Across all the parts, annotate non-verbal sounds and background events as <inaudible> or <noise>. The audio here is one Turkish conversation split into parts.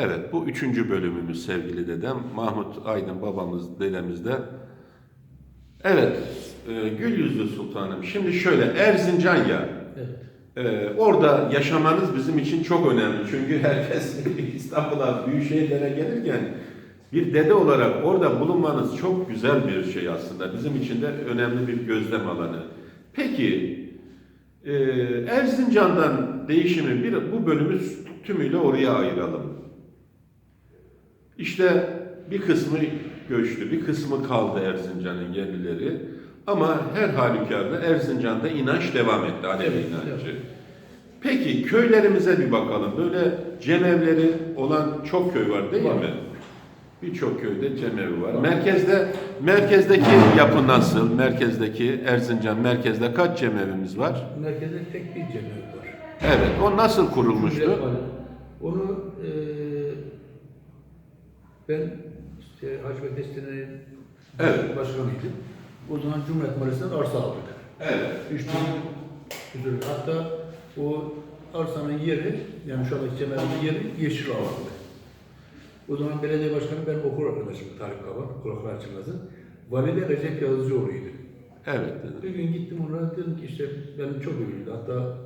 Evet, bu üçüncü bölümümüz sevgili dedem. Mahmut Aydın babamız, dedemiz de. Evet, e, Gül Yüzlü Sultanım. Şimdi şöyle, Erzincan ya. Evet. e, orada yaşamanız bizim için çok önemli. Çünkü herkes <laughs> İstanbul'a, büyük şehirlere gelirken bir dede olarak orada bulunmanız çok güzel bir şey aslında. Bizim için de önemli bir gözlem alanı. Peki, e, Erzincan'dan değişimi bir, bu bölümü tümüyle oraya ayıralım. İşte bir kısmı göçtü, bir kısmı kaldı Erzincan'ın yerlileri. Ama her halükarda Erzincan'da inanç devam etti, Alevi Evet, inancı. Peki köylerimize bir bakalım. Böyle cemevleri olan çok köy var değil Var. mi? Birçok köyde cemevi var. Var. Merkezde merkezdeki yapı nasıl? Merkezdeki Erzincan merkezde kaç cemevimiz var? Merkezde tek bir cennet var. Evet. O nasıl kurulmuştu? Onu eee ben işte Hacı Bektaş'ın Evet. başkanıydım. O zaman Cumhuriyet Mahallesi'nden arsa aldık. Evet. Üç küsur. Hatta o arsanın yeri, yani şu andaki cemevimin yeri yeşil alandı. O zaman belediye başkanı benim okul arkadaşım Tarık Kavan, kulaklar açılmasın. Vali de Recep Yazıcıoğlu'ydu. Evet dedim. Bir gün gittim ona dedim ki işte benim çok üzüldü. Hatta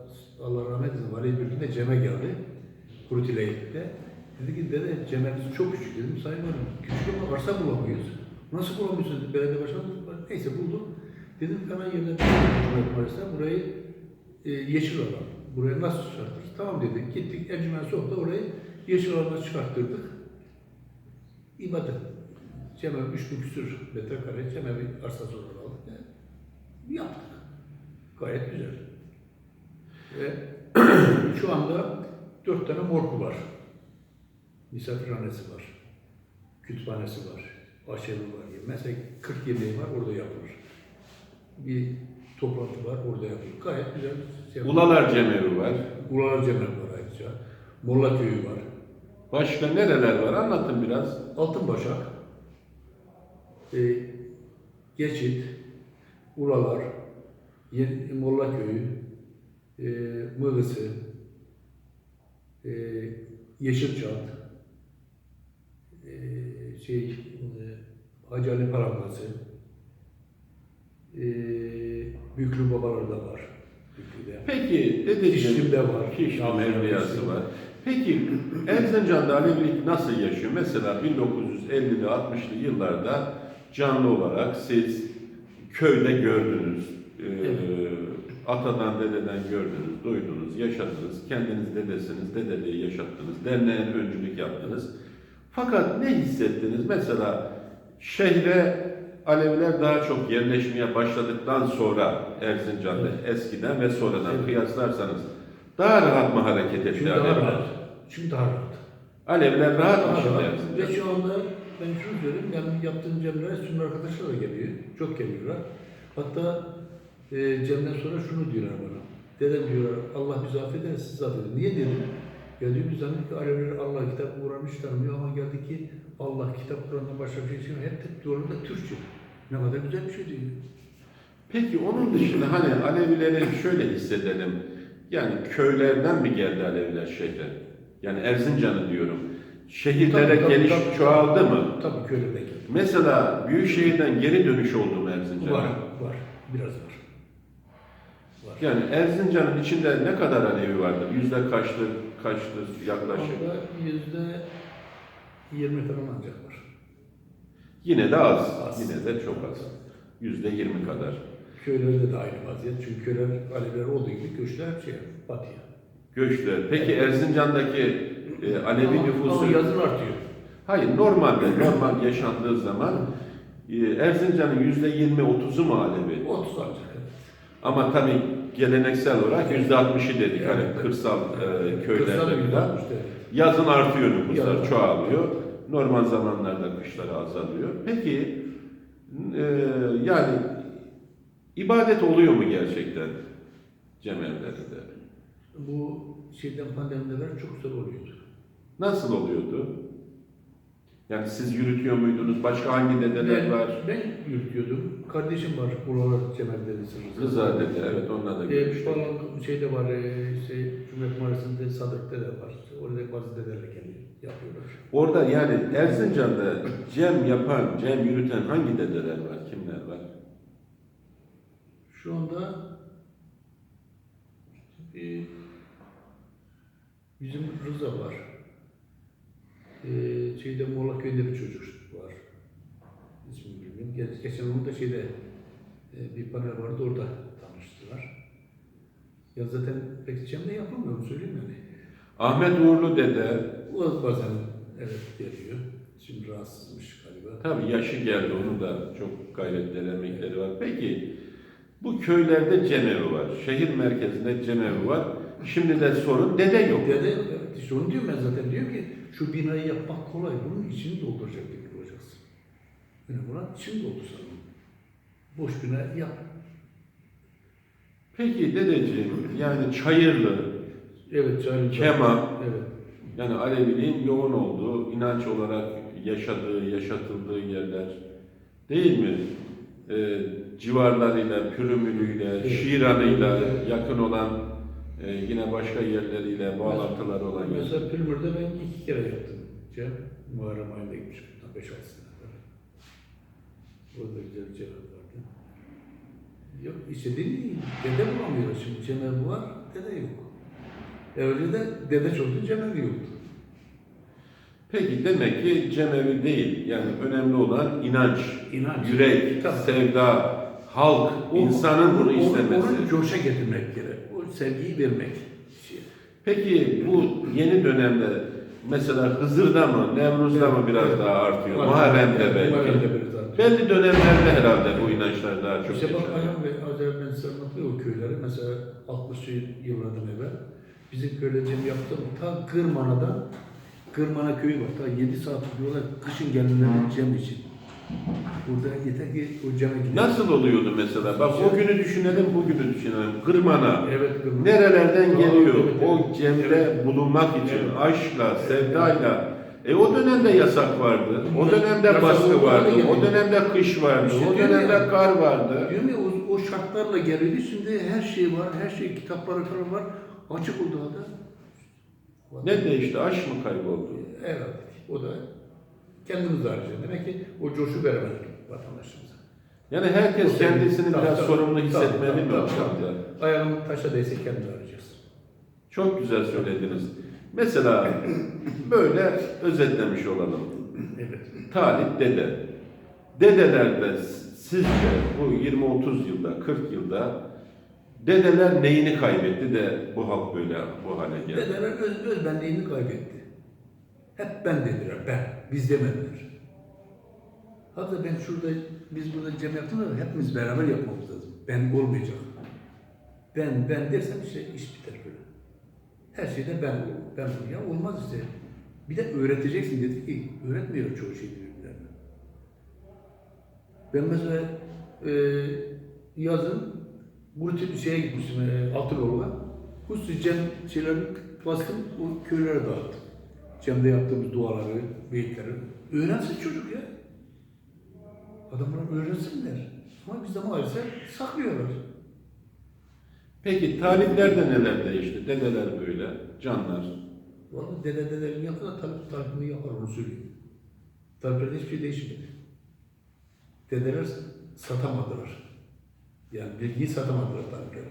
Allah rahmet eylesin vali bir gün de Cem'e geldi. Kurutile'de. Dedi ki dede Cem'imiz çok küçük dedim. Sayın Hanım küçük ama arsa bulamıyoruz. Nasıl bulamıyorsunuz dedi belediye başkanı. Neyse buldum. Dedim hemen yerine Cumhuriyet Mahallesi'ne burayı e, yeşil alan. Buraya nasıl çıkartırız? Tamam dedik. Gittik Encümen Soğuk'ta orayı yeşil alana çıkarttırdık. İbadet. Cemevi 3000 küsür metrekare cemevi arsası olarak aldık. Yani yaptık. Gayet güzel. Ve <clears throat> şu anda dört tane morgu var. Misafirhanesi var. Kütüphanesi var. Aşevi var. Mesela 40 yemeği var orada yapılır. Bir toplantı var orada yapılır. Gayet güzel. şey. Ulalar cemevi var. Ulalar Cemevi var ayrıca. Molla Köyü var. Başka nereler var? Anlatın biraz. Altınbaşak, e, Geçit, Uralar, Yeni Molla Köyü, e, Mığısı, e, Yeşilçat, e, şey, e, Hacı Ali Parangası, e, Büyüklü Babalar da var. Büyüklü'de. Peki dedeciğim. Kişlim'de var. Kişlim Yalçın Evliyası Kişlim. var. Peki Erzincan'da Alevilik nasıl yaşıyor? Mesela 1950'li 60'lı yıllarda canlı olarak siz köyde gördünüz. Ee, atadan dededen gördünüz, duydunuz, yaşadınız. Kendiniz dedesiniz, dedeliği yaşattınız. Derneğin öncülük yaptınız. Fakat ne hissettiniz? Mesela şehre Aleviler daha çok yerleşmeye başladıktan sonra Erzincan'da eskiden ve sonradan Evet. kıyaslarsanız daha rahat mı hareket etti Şimdi daha Aleviler? rahat. Şimdi daha rahat. Aleviler rahat mı Daha şimdi? Ve şu anda ben şunu söyleyeyim, yani yaptığım cemlere Sünni arkadaşlar da geliyor. Çok geliyorlar. Hatta e, cemden sonra şunu diyorlar bana. Dedem diyorlar, Allah bizi affeder, siz affedin. Niye dedim? Biz zannediyoruz ki Aleviler Allah kitap Kur'an hiç tanımıyor ama geldi ki Allah kitap Kur'an'dan başka bir şey söylüyor. Hep de doğruda Türkçe. Ne kadar güzel bir şey diyor. Peki onun dışında hani Alevileri şöyle hissedelim. Yani köylerden mi geldi Aleviler şehre? Yani Erzincan'ı diyorum. Şehirlere Tabii, geliş tabii. çoğaldı mı? Tabii köylerdeki. Mesela büyük şehirden geri dönüş oldu mu Erzincan'a? Var, var. Biraz var. Yani Erzincan'ın içinde ne kadar Alevi vardır? Yüzde kaçtır, kaçtır yaklaşık? Onda yüzde yirmi falan ancak var. Yine de az. Az. Yine de çok az. Yüzde yirmi kadar. Köylerde de aynı vaziyet. Çünkü köyler Aleviler olduğu gibi göçler hep şey batıya. Göçler. Peki Erzincan'daki e, Alevi ama, nüfusu... Ama yazın artıyor. Hayır, normalde, normal yaşandığı zaman e, Erzincan'ın yüzde yirmi, otuzu mu Alevi? 30 ancak. Ama tabii geleneksel olarak yüzde altmışı dedik Evet. hani kırsal e, köylerde falan. Yazın artıyor nüfuslar, çoğalıyor. Normal zamanlarda kışları azalıyor. Peki, e, yani ibadet oluyor mu gerçekten cemevlerinde? Bu şeyden pandemiden çok zor oluyordu. Nasıl oluyordu? Yani siz yürütüyor muydunuz? Başka hangi dedeler Ben, var? ben yürütüyordum. kardeşim var. Buralar Cemal dedesi. Rıza dedi, evet onunla da E, görüştük. falan şeyde var, e, şey, Cumhuriyet Mahallesi'nde Sadık'ta da var. Orada bazı dedeler geliyor, yapıyorlar. Orada yani Erzincan'da cem yapan, cem yürüten hangi dedeler var, kimler var? Şu anda e, bizim Rıza var. E, şeyde Moğla köyünde bir çocuk var. İsmini bilmiyorum. Geç, geçen onu da şeyde e, bir panel vardı orada tanıştılar. Ya zaten pek Cem'de yapılmıyor mu söyleyeyim yani. Ahmet Uğurlu dede, O bazen evet geliyor. Şimdi rahatsızmış galiba. tabii yaşı geldi, onun da çok gayretleri, emekleri var. Peki, bu köylerde cemevi var, şehir merkezinde cemevi var. Şimdi de sorun dede yok. Dede, evet, işte onu diyorum ben zaten. Diyor ki şu binayı yapmak kolay. Bunun içini dolduracak bir olacaksın. Yani buna içini doldursan. Boş bina yap. Peki dedeciğim, yani Çayırlı, Evet, çayın Kemal, Evet. yani Aleviliğin yoğun olduğu, inanç olarak yaşadığı, yaşatıldığı yerler değil mi? Ee, civarlarıyla, Pürümülü'yle, Evet. Şiran'ıyla Evet. yakın olan, e, yine başka yerleriyle bağlantıları olan yerler. Mesela Pülmür'de ben iki kere yaptım. Cem, Muharrem ayında gitmiştim. 5-6 sene kadar. Orada güzel bir cevap vardı. Yok işte değil. Dede bulamıyoruz şimdi. Cemevi var, dede yok. Evvel de dede çoktu, cemevi yoktu. Peki demek ki cemevi değil, yani önemli olan inanç, İnanç. yürek, Tabii. sevda, halk, insanın bunu onu- istemesi. Onu coşa getirmek gerek. Sevgiyi vermek. Peki bu yeni dönemde mesela Hızır'da mı, Nevruz'da mı biraz daha artıyor? Muharrem'de belki. Belli dönemlerde herhalde bu inançlar daha çok İşte bak. Ayhan Bey evvel ben anlatıyor o köyleri. Mesela 60 yıllardan evvel bizim köyde cem yaptım. Ta Kırmana'da Kırmana köyü var. Ta 7 saat diyorlar kışın gelirler cem için. Burada yeter ki o gidelim. Nasıl oluyordu mesela? Bak o günü düşünelim, bugünü düşünelim. Kırmana. Evet Kırmana. Nerelerden Aa, geliyor? evet, evet. O cemde Evet. bulunmak için, Evet. aşkla, sevdayla. E o dönemde yasak vardı. O dönemde Yasak baskı olmadı vardı. O dönemde kış vardı. İşte O diyorum dönemde ya. kar vardı. Diyorum ya o, o şartlarla geldi. Şimdi her şey var. Her şey kitapları falan var. Açık o da. Ne değişti? Aşk mı kayboldu? Evet. O da kendimiz harcıyor. Demek ki o coşu veremedik vatandaşımıza. Yani herkes kendisini biraz sorumlu hissetmeli mi hocam? Ayağımın taşa değse kendini arayacaksın. Çok güzel söylediniz. Mesela böyle özetlemiş olalım. Evet. Talip dede. Dedelerde sizce bu 20-30 yılda, 40 yılda dedeler neyini kaybetti de bu halk böyle bu hale geldi? Dedeler öz, öz benliğini kaybetti. Hep ben dediler, ben. Biz demediler. Hatta ben şurada, biz burada cem yaptık ama hepimiz beraber yapmamız lazım. Ben olmayacak. Ben, ben dersem işte iş biter böyle. Her şeyde ben ol, ben ol. Ya olmaz işte. Bir de öğreteceksin dedik ki, öğretmiyor çoğu şeyi birbirlerine. Ben mesela e, yazın Burti şeye gitmiştim, e, Altınoğlu'na. Huslu Cem şeylerini bastım, o köylere dağıttım. Cem'de yaptığımız duaları, beyitleri. Öğrensin çocuk ya. Adamlar öğrensinler. Ama bizde maalesef saklıyorlar. Peki taliplerde neler değişti? Dedeler böyle, canlar. Vallahi dede dedelerini yapar da talip talipini yapar onu söyleyeyim. Taliplerde hiçbir şey değişmedi. Dedeler satamadılar. Yani bilgiyi satamadılar taliplere.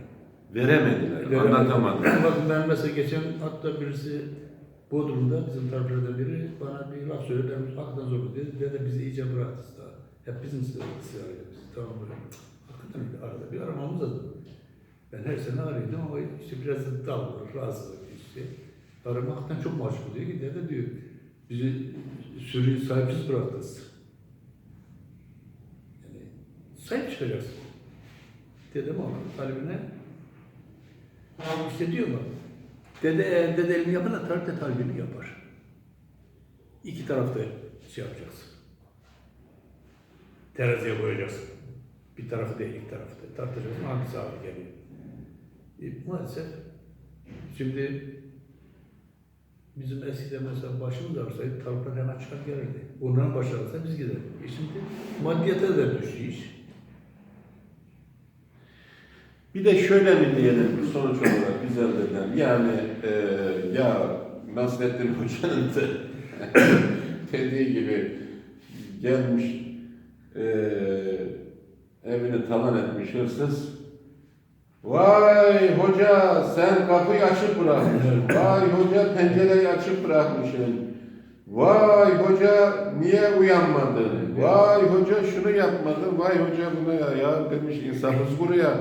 Veremediler, Veremedi. anlatamadılar. Bakın ben mesela geçen hatta birisi Bodrum'da bizim taraflardan biri bana bir laf söyledi. Ben hakikaten zor dedi. Dede bizi iyice bıraktı. Hep bizim ısrarıyla biz. Tamam böyle. Hakikaten öyle. arada bir aramamız lazım. Ben her sene arıyordum ama işte biraz da dal var, rahatsızlık işte. Aramaktan çok mahcup diyor ki dede diyor bizi sürüyü sahipsiz bıraktınız. Yani sahip çıkacaksın. Dedim ama talibine işte diyor mu? Dede eğer dede elini yapana tarih de talibini yapar. İki tarafta şey yapacaksın. Teraziye koyacaksın. Bir tarafı değil, iki tarafı da. Tartacaksın, hangisi ağır geliyor. E, maalesef şimdi bizim eskiden mesela başımız ağrısaydı taraflar hemen çıkar gelirdi. Onların başı biz giderdik. E şimdi maddiyata da düştü iş. Bir de şöyle mi diyelim sonuç olarak güzel dedem. Yani e, ya Nasrettin <laughs> Hoca'nın da dediği gibi gelmiş e, evini talan etmiş hırsız. Vay hoca sen kapıyı açık bırakmışsın. Vay hoca pencereyi açık bırakmışsın. Vay hoca niye uyanmadın? Vay hoca şunu yapmadın. Vay hoca bunu ya, ya demiş insafsız buraya.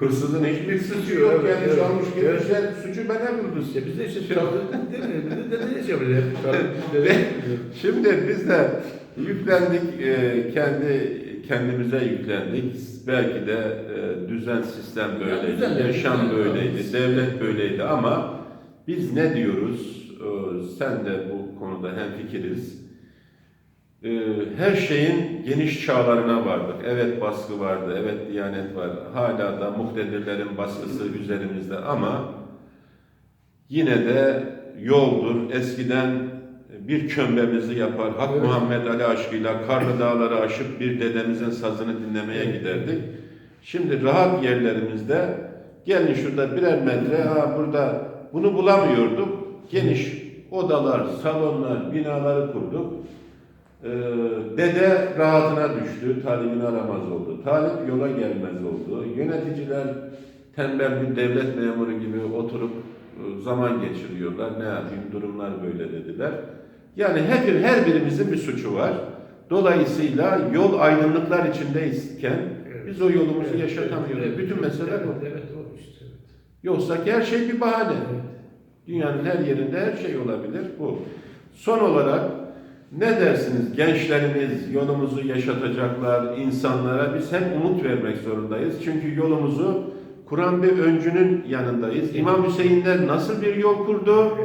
Hırsızın hiçbir suçu yok. Evet, Yani evet, çalmış evet. gitmişler. Suçu bana buldu. İşte biz de işte çaldık değil mi? Biz de dede çevirdik. Dede- Şimdi biz de yüklendik, e, kendi kendimize yüklendik. Belki de e, düzen sistem böyleydi, de- yaşam düzen böyleydi, devlet böyleydi ama biz ne diyoruz? E, Sen de bu konuda hemfikiriz. E, Her şeyin geniş çağlarına vardık. Evet baskı vardı, evet diyanet var. Hala da muhtedirlerin baskısı üzerimizde ama Yine de yoldur. Eskiden bir kömbemizi yapar, Hak Evet. Muhammed Ali aşkıyla karlı dağları aşıp bir dedemizin sazını dinlemeye giderdik. Şimdi rahat yerlerimizde gelin şurada birer metre, ha burada bunu bulamıyorduk. Geniş odalar, salonlar, binaları kurduk. Ee, dede rahatına düştü, talibini aramaz oldu. Talip yola gelmez oldu. Yöneticiler tembel bir devlet memuru gibi oturup e, zaman geçiriyorlar. Ne yapayım durumlar böyle dediler. Yani hep, her birimizin bir suçu var. Dolayısıyla yol aydınlıklar içindeyken Evet. biz o yolumuzu Evet, yaşatamıyoruz. evet, Bütün mesele evet, bu. Evet, işte. Yoksa ki her şey bir bahane. Evet. Dünyanın her yerinde her şey olabilir bu. Son olarak ne dersiniz gençlerimiz yolumuzu yaşatacaklar insanlara biz hep umut vermek zorundayız. Çünkü yolumuzu kuran bir öncünün yanındayız. İmam Hüseyinler nasıl bir yol kurdu?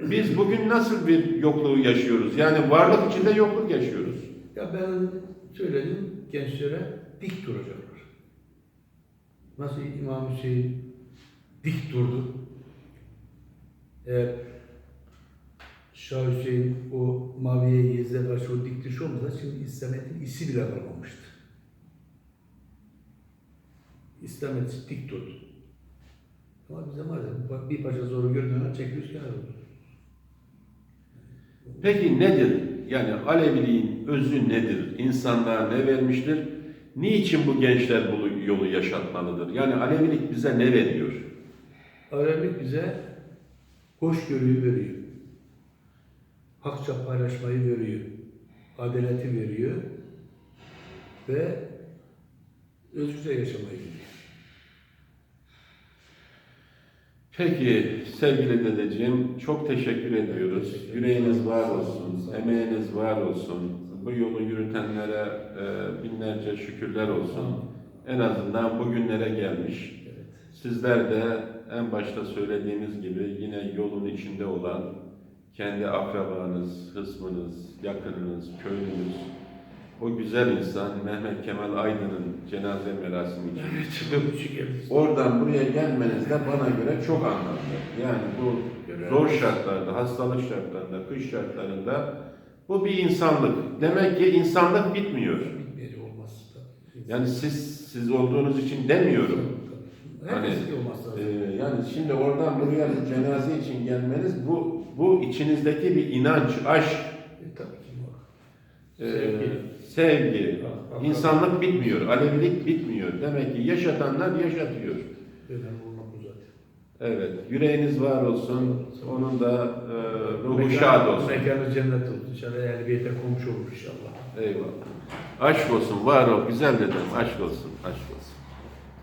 Biz bugün nasıl bir yokluğu yaşıyoruz? Yani varlık içinde yokluk yaşıyoruz. Ya ben söyledim gençlere dik duracaklar. Nasıl İmam Hüseyin dik durdu. Eğer Şah Hüseyin o Maviye Yezid'e karşı o dik duruş olmasa şimdi İslamiyet'in isi bile kalmamıştı. İslamiyet dik durdu. Ama bize bak bir paşa zoru gördüğüne çekiyoruz kenara. Peki nedir? Yani Aleviliğin özü nedir? İnsanlığa ne vermiştir? Niçin bu gençler bu yolu yaşatmalıdır? Yani Alevilik bize ne veriyor? Alevilik bize hoşgörüyü veriyor. Hakça paylaşmayı veriyor. Adaleti veriyor. Ve özgürce yaşamayı veriyor. Peki sevgili dedeciğim çok teşekkür ediyoruz. teşekkür. Yüreğiniz var olsun, emeğiniz var olsun. Bu yolu yürütenlere e, binlerce şükürler olsun. En azından bugünlere gelmiş. Sizler de en başta söylediğimiz gibi yine yolun içinde olan kendi akrabanız, hısmınız, yakınınız, köylünüz, o güzel insan Mehmet Kemal Aydın'ın cenaze merasimi için çıkıp oradan buraya gelmeniz de bana göre çok anlamlı. Yani bu zor şartlarda, hastalık şartlarında, kış şartlarında bu bir insanlık. Demek ki insanlık bitmiyor. Yani siz siz olduğunuz için demiyorum. Hani. Ee, yani şimdi oradan buraya cenaze için gelmeniz bu bu içinizdeki bir inanç, aşk, E, tabii ki var. e, Sevgi. sevgi, Ha, insanlık bitmiyor, Alevilik bitmiyor. Demek ki yaşatanlar yaşatıyor. Bu zaten. Evet, yüreğiniz var olsun, onun da e, ruhu şad olsun. Mekanı cennet olsun. İnşallah ehl beyte komşu olur inşallah. Eyvallah. Aşk olsun, var ol, güzel dedem, aşk olsun, aşk olsun.